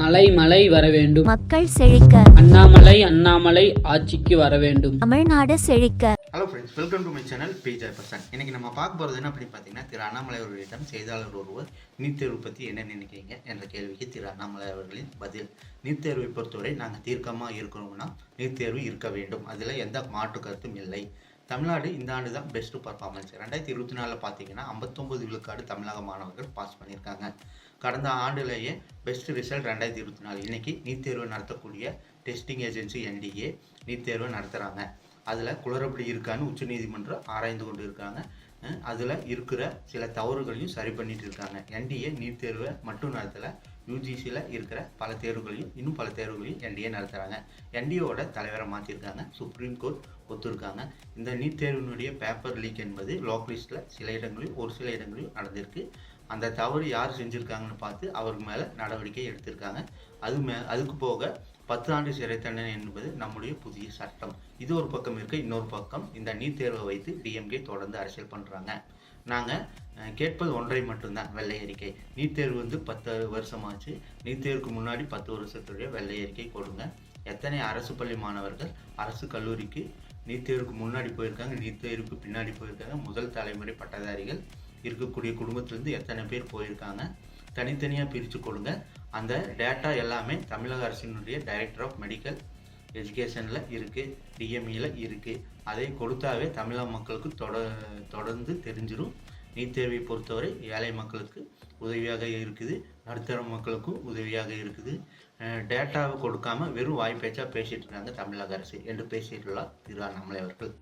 மலை மலை வர வேண்டும். மக்கள் செழிக்க. அண்ணாமலை அண்ணாமலை ஆட்சிக்கு வர வேண்டும். தமிழ்நாடு செழிக்க. Hello friends welcome to my channel B Jayaprasan இன்னைக்கு நம்ம பார்க்க போகிறது என்ன அப்படின்னு பார்த்தீங்கன்னா திரு அண்ணாமலை அவர்களிடம் செய்தியாளர் ஒருவர் நீட் தேர்வு பற்றி என்ன நினைக்கிறீங்க என்ற கேள்விக்கு திரு அண்ணாமலை அவர்களின் பதில். நீட் தேர்வை பொறுத்தவரை நாங்கள் தீர்க்கமாக இருக்கணும்னா நீட் தேர்வு இருக்க வேண்டும். அதில் எந்த மாற்று கருத்தும் இல்லை. தமிழ்நாடு இந்த ஆண்டு தான் பெஸ்ட் பர்ஃபார்மன்ஸ் ரெண்டாயிரத்தி இருபத்தி நாலில் பார்த்தீங்கன்னா ஐம்பத்தொம்பது விழுக்காடு தமிழக மாணவர்கள் பாஸ் பண்ணியிருக்காங்க. கடந்த ஆண்டுலேயே பெஸ்ட் ரிசல்ட் ரெண்டாயிரத்தி இருபத்தி நாலு. இன்றைக்கி நீட் தேர்வு நடத்தக்கூடிய டெஸ்டிங் ஏஜென்சி என்டிஏ நீட் தேர்வு நடத்துகிறாங்க அதில் குளறுபடி இருக்கான்னு உச்சநீதிமன்றம் ஆராய்ந்து கொண்டு இருக்காங்க அதில் இருக்கிற சில தவறுகளையும் சரி பண்ணிட்டு இருக்காங்க. என்டிஏ நீட் தேர்வை மட்டும் நடத்தலை யூஜிசியில் இருக்கிற பல தேர்வுகளையும் இன்னும் பல தேர்வுகளையும் என்டிஏ நடத்துகிறாங்க என்டிஏவோட தலைவரை மாற்றிருக்காங்க சுப்ரீம் கோர்ட் ஒத்துருக்காங்க. இந்த நீட் தேர்வினுடைய பேப்பர் லீக் என்பது லோக்கலிஸ்ட்டில் சில இடங்களில் ஒரு சில இடங்களிலும் நடந்திருக்கு. அந்த தவறு யார் செஞ்சுருக்காங்கன்னு பார்த்து அவருக்கு மேலே நடவடிக்கை எடுத்திருக்காங்க. அது மே அதுக்கு போக பத்து ஆண்டு சிறை தண்டனை என்பது நம்முடைய புதிய சட்டம். இது ஒரு பக்கம் இருக்க இன்னொரு பக்கம் இந்த நீட் தேர்வை வைத்து டிஎம்கே தொடர்ந்து அரசியல் பண்ணுறாங்க நாங்கள் கேட்பது ஒன்றை மட்டும்தான் வெள்ளை அறிக்கை. நீட் தேர்வு வந்து பத்து வருஷமாச்சு. நீட் தேர்வுக்கு முன்னாடி பத்து வருஷத்துடைய வெள்ளை அறிக்கை கொடுங்க. எத்தனை அரசு பள்ளி மாணவர்கள் அரசு கல்லூரிக்கு நீட் தேர்வுக்கு முன்னாடி போயிருக்காங்க நீட் தேர்வுக்கு பின்னாடி போயிருக்காங்க முதல் தலைமுறை பட்டதாரிகள் இருக்கக்கூடிய குடும்பத்திலேருந்து எத்தனை பேர் போயிருக்காங்க தனித்தனியாக பிரித்து கொடுங்க அந்த டேட்டா எல்லாமே தமிழக அரசினுடைய டைரக்டர் ஆஃப் மெடிக்கல் எஜுகேஷனில் இருக்குது டிஎம்இயில் இருக்குது அதை கொடுத்தாவே தமிழக மக்களுக்கு தொட தொடர்ந்து தெரிஞ்சிடும் நீட் தேர்வை பொறுத்தவரை ஏழை மக்களுக்கு உதவியாக இருக்குது நடுத்தர மக்களுக்கும் உதவியாக இருக்குது. டேட்டாவை கொடுக்காம வெறும் வாய்ப்பேச்சாக பேசிகிட்டு இருக்காங்க தமிழக அரசு என்று பேசிட்டுள்ளார் திரு அண்ணாமலை அவர்கள்.